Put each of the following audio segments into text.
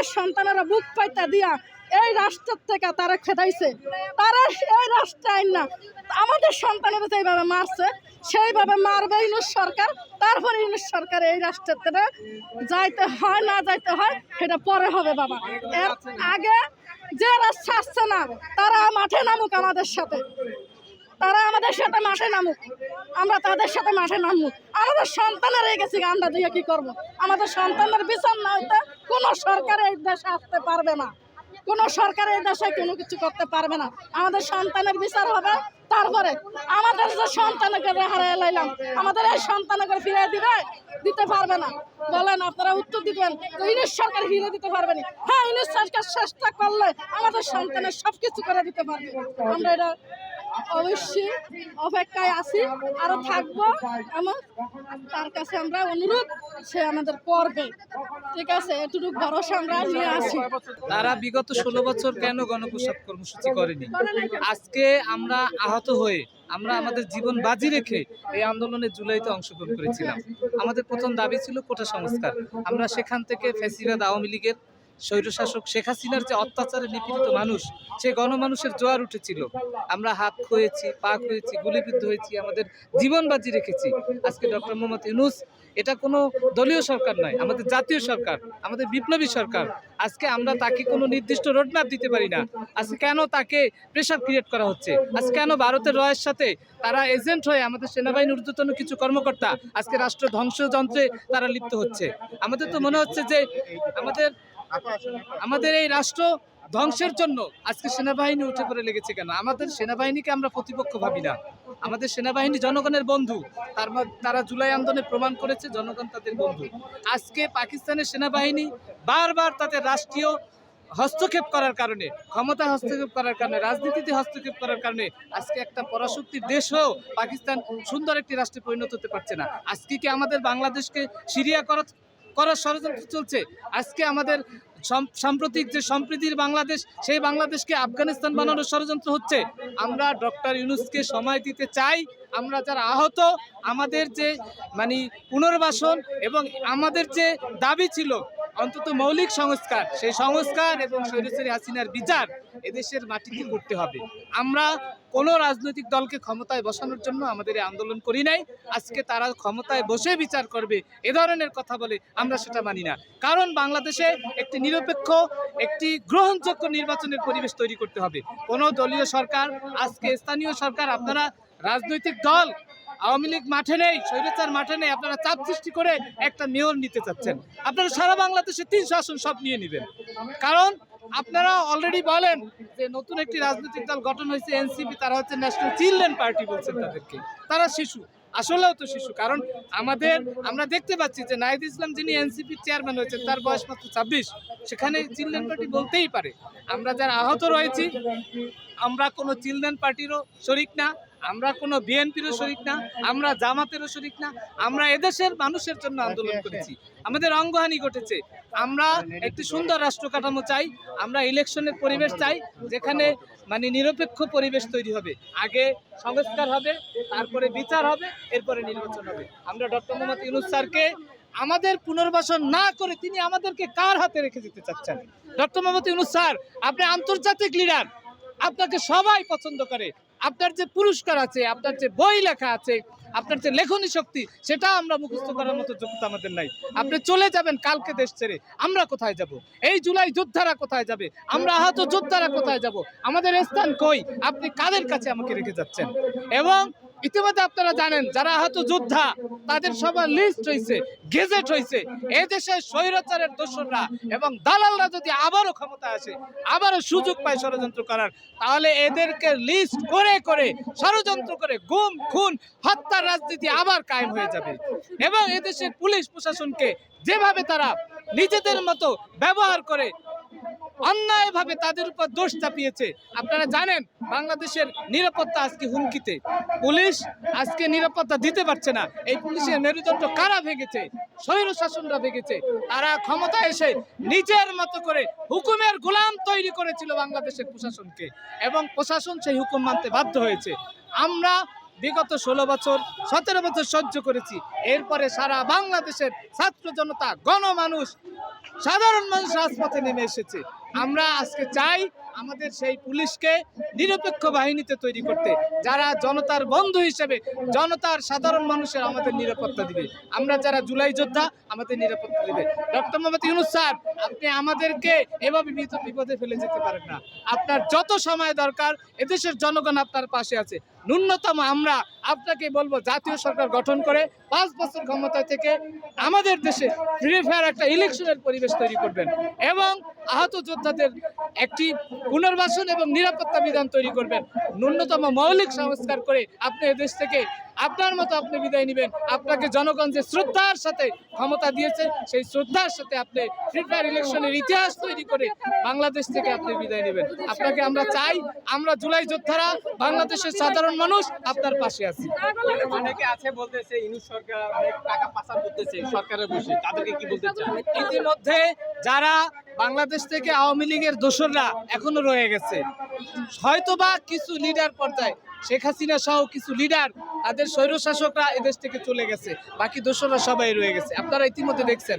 আমাদের সন্তানেরা বুক পাইতা দিয়া এই রাষ্ট্রের থেকে তারা খেদাইছে। তারা এই রাষ্ট্রে আইন না। আমাদের সন্তানেরা যেভাবে মারছে, সেইভাবে মারবে ইউনুস সরকার। তারপরে ইউনুস সরকার এই রাষ্ট্রের থেকে যাইতে হয়, না যাইতে হয়, সেটা পরে হবে বাবা। এর আগে যে রাস্তা আসছে না, তারা মাঠে নামুক আমাদের সাথে। তারা আমাদের সাথে মাঠে নামুক। আমরা তাদের সাথে মাঠে নামুক আমাদের সন্তানের গেছি আমরা দিয়ে কি করব। আমাদের সন্তানের বিচার না হইতে কোনো সরকার এই দেশে আসতে পারবে না। কোনো সরকার এই দেশে কোনো কিছু করতে পারবে না। আমাদের সন্তানের বিচার হবে, তারপরে আমাদের যে সন্তানকে হারাই লাইলাম আমাদের এই সন্তানকে ফিরে দিবে, দিতে পারবে না। বলেন, আপনারা উত্তর দিবেন, তো সরকার ফিরে দিতে পারবে না। হ্যাঁ ইংলিশ সরকার চেষ্টা করলে আমাদের সন্তানের সব কিছু করে দিতে পারবে। আমরা এটা অবশ্যই অপেক্ষায় আছি, আরও থাকব। এমন তার কাছে আমরা অনুরোধ, সে আমাদের করবে ঠিক আছে এটুকু ভরসা আমরা নিয়ে আসি তারা বিগত ষোলো বছর কেন গণপ্রসাদ কর্মসূচি করেনি? আজকে আমরা আহত হয়ে আমরা আমাদের জীবন বাজি রেখে এই আন্দোলনে জুলাইতে অংশগ্রহণ করেছিলাম। আমাদের প্রথম দাবি ছিল কোটা সংস্কার। আমরা সেখান থেকে ফেসিবাদ, আওয়ামী লীগের স্বৈরশাসক শেখ হাসিনার যে অত্যাচারে নিপীড়িত মানুষ, সে গণমানুষের জোয়ার উঠেছিল। আমরা হাত খয়েছি পা খয়েছি গুলিবিদ্ধ হয়েছি, আমাদের জীবন বাজি রেখেছি। আজকে ডক্টর মোহাম্মদ ইউনুস, এটা কোনো দলীয় সরকার নয়, আমাদের জাতীয় সরকার, আমাদের বিপ্লবী সরকার। আজকে আমরা তাকে কোনো নির্দিষ্ট রোডম্যাপ দিতে পারি না। আজকে কেন তাকে প্রেশার ক্রিয়েট করা হচ্ছে? আজকে কেন ভারতের রয়ের সাথে তারা এজেন্ট হয়ে আমাদের সেনাবাহিনীর ঊর্ধ্বতন কিছু কর্মকর্তা আজকে রাষ্ট্র ধ্বংসযন্ত্রে তারা লিপ্ত হচ্ছে? আমাদের তো মনে হচ্ছে যে আমাদের আমাদের এই রাষ্ট্র ধ্বংসের জন্য আজকে সেনাবাহিনী উঠে পড়ে লেগেছে কেন? আমাদের সেনাবাহিনীকে আমরা প্রতিপক্ষ ভাবি না। আমাদের সেনাবাহিনী জনগণের বন্ধু। তার তারা জুলাই আন্দোলনে প্রমাণ করেছে জনগণ তাদের বন্ধু। আজকে পাকিস্তানের সেনাবাহিনী বারবার তাদের রাষ্ট্রীয় হস্তক্ষেপ করার কারণে, ক্ষমতা হস্তক্ষেপ করার কারণে, রাজনীতিতে হস্তক্ষেপ করার কারণে আজকে একটা পরাশক্তির দেশ হয়েও পাকিস্তান সুন্দর একটি রাষ্ট্রে পরিণত হতে পারছে না। আজকে কি আমাদের বাংলাদেশকে সিরিয়া করা করার ষড়যন্ত্র চলছে। আজকে আমাদের সাম্প্রতিক যে সম্প্রীতির বাংলাদেশ, সেই বাংলাদেশকে আফগানিস্তান বানানোর ষড়যন্ত্র হচ্ছে। আমরা ডক্টর ইউনুসকে সময় দিতে চাই, আমরা যারা আহত, আমাদের যে মানে পুনর্বাসন এবং আমাদের যে দাবি ছিল অন্তত মৌলিক সংস্কার, সেই সংস্কার এবং স্বৈরচারী হাসিনার বিচার এদেশের মাটিতে করতে হবে। আমরা কোনো রাজনৈতিক দলকে ক্ষমতায় বসানোর জন্য আমাদের এই আন্দোলন করি নাই। আজকে তারা ক্ষমতায় বসে বিচার করবে, এ ধরনের কথা বলে আমরা সেটা মানি না। কারণ বাংলাদেশে একটি নিরপেক্ষ, একটি গ্রহণযোগ্য নির্বাচনের পরিবেশ তৈরি করতে হবে। কোনো দলীয় সরকার, আজকে স্থানীয় সরকার, আপনারা রাজনৈতিক দল আওয়ামী লীগ মাঠে নেই, স্বৈরাচার মাঠে নেই, আপনারা চাপ সৃষ্টি করে একটা মেয়র নিতে চাচ্ছেন। আপনারা সারা বাংলাদেশে তিনশো আসন সব নিয়ে নেবেন। কারণ আপনারা অলরেডি বলেন যে নতুন একটি রাজনৈতিক দল গঠন হয়েছে, এনসিপি, তারা হচ্ছে ন্যাশনাল চিলড্রেন পার্টি বলছেন তাদেরকে। তারা শিশু, আসলেও তো শিশু। কারণ আমাদের, আমরা দেখতে পাচ্ছি যে নাহিদ ইসলাম যিনি এনসিপির চেয়ারম্যান হয়েছেন, তার বয়স মাত্র ছাব্বিশ। সেখানে চিলড্রেন পার্টি বলতেই পারে। আমরা যারা আহত রয়েছি, আমরা কোনো চিলড্রেন পার্টিরও শরিক না। আমরা কোনো বিএনপিরও শরিক না, আমরা জামাতেরও শরিক না, আমরা এদেশের মানুষের জন্য আন্দোলন করেছি। আমাদের অঙ্গহানি ঘটেছে। আমরা একটি সুন্দর রাষ্ট্র কাঠামো চাই, আমরা ইলেকশনের পরিবেশ চাই, যেখানে মানে নিরপেক্ষ পরিবেশ তৈরি হবে। আগে সংস্কার হবে, তারপরে বিচার হবে, এরপরে নির্বাচন হবে। আমরা ডক্টর মোহাম্মদ ইউনুস স্যারকে আমাদের পুনর্বাসন না করে তিনি আমাদেরকে কার হাতে রেখে দিতে চাচ্ছেন? ডক্টর মোহাম্মদ ইউনুস স্যার, আপনি আন্তর্জাতিক লিডার আপনাকে সবাই পছন্দ করে। আপনার যে পুরস্কার আছে, আপনার যে বই লেখা আছে, আপনার যে লেখনী শক্তি সেটা আমরা মুখস্থ করার মতো যোগ্যতা আমাদের নাই। আপনি চলে যাবেন কালকে দেশ ছেড়ে, আমরা কোথায় যাব? এই জুলাই যোদ্ধারা কোথায় যাবে? আমরা আহত যোদ্ধারা কোথায় যাব? আমাদের স্থান কই? আপনি কাদের কাছে আমাকে রেখে যাচ্ছেন? এবং ইতিমধ্যে আপনারা জানেন, যারা আহত যোদ্ধা, তাদের সবার লিস্ট হয়েছে গেজেট হয়েছে এই দেশে স্বৈরাচারের দোসররা এবং দালালরা যদি আবারও ক্ষমতা আসে, আবারও সুযোগ পায় ষড়যন্ত্র করার, তাহলে এদেরকে লিস্ট করে করে, ষড়যন্ত্র করে গুম, খুন, হত্যার রাজনীতি আবার কায়েম হয়ে যাবে। এবং এদেশের পুলিশ প্রশাসনকে যেভাবে তারা নিজেদের মতো ব্যবহার করে অন্যায়ভাবে তাদের উপর দোষ চাপিয়েছে। আপনারা জানেন, বাংলাদেশের নিরাপত্তা আজকে হুমকিতে। পুলিশ আজকে নিরাপত্তা দিতে পারছে না। এই পুলিশের মেরুদণ্ড কারা ভেঙেছে? স্বৈর শাসনরা ভেঙেছে। তারা ক্ষমতা এসে নিজের মতো করে হুকুমের গোলাম তৈরি করেছিল বাংলাদেশের প্রশাসনকে এবং প্রশাসন সেই হুকুম মানতে বাধ্য হয়েছে। আমরা বিগত ষোলো বছর, সতেরো বছর সহ্য করেছি। এরপরে সারা বাংলাদেশের ছাত্র জনতা, গণমানুষ, সাধারণ মানুষ রাজপথে নেমে এসেছে। আমরা আজকে চাই আমাদের সেই পুলিশকে নিরপেক্ষ বাহিনীতে তৈরি করতে, যারা জনতার বন্ধু হিসেবে, জনতার সাধারণ মানুষের আমাদের নিরাপত্তা দিবে। আমরা যারা জুলাই যোদ্ধা, আমাদের নিরাপত্তা দিবে। ডক্টর মোহাম্মদ ইউনুস স্যার, আপনি আমাদেরকে এভাবে বিপদ- ফেলে যেতে পারেন না। আপনার যত সময় দরকার, এদেশের জনগণ আপনার পাশে আছে। ন্যূনতম আমরা আপনাকে বলব, জাতীয় সরকার গঠন করে পাঁচ বছর ক্ষমতা থেকে আমাদের দেশে ফ্রি ফায়ার একটা ইলেকশনের পরিবেশ তৈরি করবেন এবং আহত যোদ্ধাদের একটি পুনর্বাসন এবং নিরাপত্তা বিধান তৈরি করবেন। ন্যূনতম মৌলিক সংস্কার করে আপনি দেশ থেকে আপনার মতো আপনি বিদায় নেবেন। আপনাকে জনগণ যে শ্রদ্ধার সাথে ক্ষমতা দিয়েছে সেই শ্রদ্ধার সাথে আপনি ফ্রি ফায়ার ইলেকশনের ইতিহাস তৈরি করে বাংলাদেশ থেকে আপনি বিদায় নেবেন। আপনাকে আমরা চাই আমরা জুলাই যোদ্ধারা বাংলাদেশের সাধারণ মানুষ আপনার পাশে আছি। অনেকে আছে বলতেছে সরকার অনেক টাকা পাচার করতেছে সরকারের বসে। তাদেরকে কি বলতে চান? ইতিমধ্যে যারা বাংলাদেশ থেকে আওয়ামী লীগের দোসররা এখনও রয়ে গেছে। হয়তোবা কিছু লিডার পর্যায়ে শেখ হাসিনা সহ কিছু লিডার তাদের স্বৈরশাসকরা এদেশ থেকে চলে গেছে। বাকি দোষরা সবাই রয়ে গেছে। আপনারা ইতিমধ্যে দেখছেন,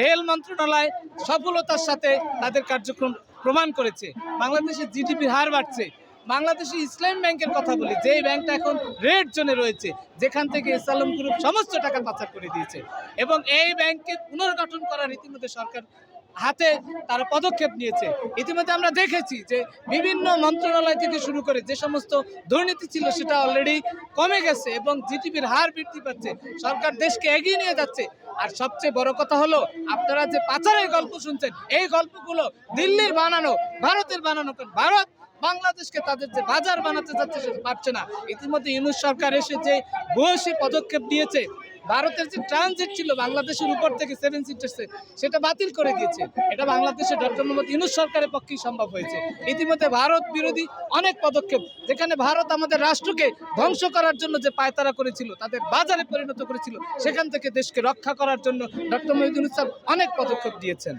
রেল মন্ত্রণালয় সফলতার সাথে তাদের কার্যক্রম প্রমাণ করেছে। বাংলাদেশের জিডিপির হার বাড়ছে। বাংলাদেশি ইসলাম ব্যাংকের কথা বলি যে ব্যাংকটা এখন রেড জোনে রয়েছে, যেখান থেকে ইসলাম গ্রুপ সমস্ত টাকা পাচার করে দিয়েছে। এবং এই ব্যাংককে পুনর্গঠন করার ইতিমধ্যে সরকার হাতে তারা পদক্ষেপ নিয়েছে। ইতিমধ্যে আমরা দেখেছি যে বিভিন্ন মন্ত্রণালয় থেকে শুরু করে যে সমস্ত দুর্নীতি ছিল সেটা অলরেডি কমে গেছে এবং জিডিপির হার বৃদ্ধি পাচ্ছে, সরকার দেশকে এগিয়ে নিয়ে যাচ্ছে। আর সবচেয়ে বড় কথা হলো, আপনারা যে পাচারের গল্প শুনছেন, এই গল্পগুলো দিল্লির বানানো, ভারতের বানানো ভারত বাংলাদেশকে তাদের যে বাজার বানাতে যাচ্ছে সেটা পারছে না। ইতিমধ্যে ইউনুস সরকার এসে যে বয়সী পদক্ষেপ দিয়েছে ভারতের যে ট্রানজিট ছিল বাংলাদেশের উপর থেকে সেভেন সিটার্সে সেটা বাতিল করে দিয়েছে। এটা বাংলাদেশের ডক্টর মোহাম্মদ ইউনুস সরকারের পক্ষেই সম্ভব হয়েছে। ইতিমধ্যে ভারত বিরোধী অনেক পদক্ষেপ, যেখানে ভারত আমাদের রাষ্ট্রকে ধ্বংস করার জন্য যে পায়তারা করেছিল, তাদের বাজারে পরিণত করেছিল, সেখান থেকে দেশকে রক্ষা করার জন্য ডক্টর মোহাম্মদ ইউনুস অনেক পদক্ষেপ দিয়েছেন।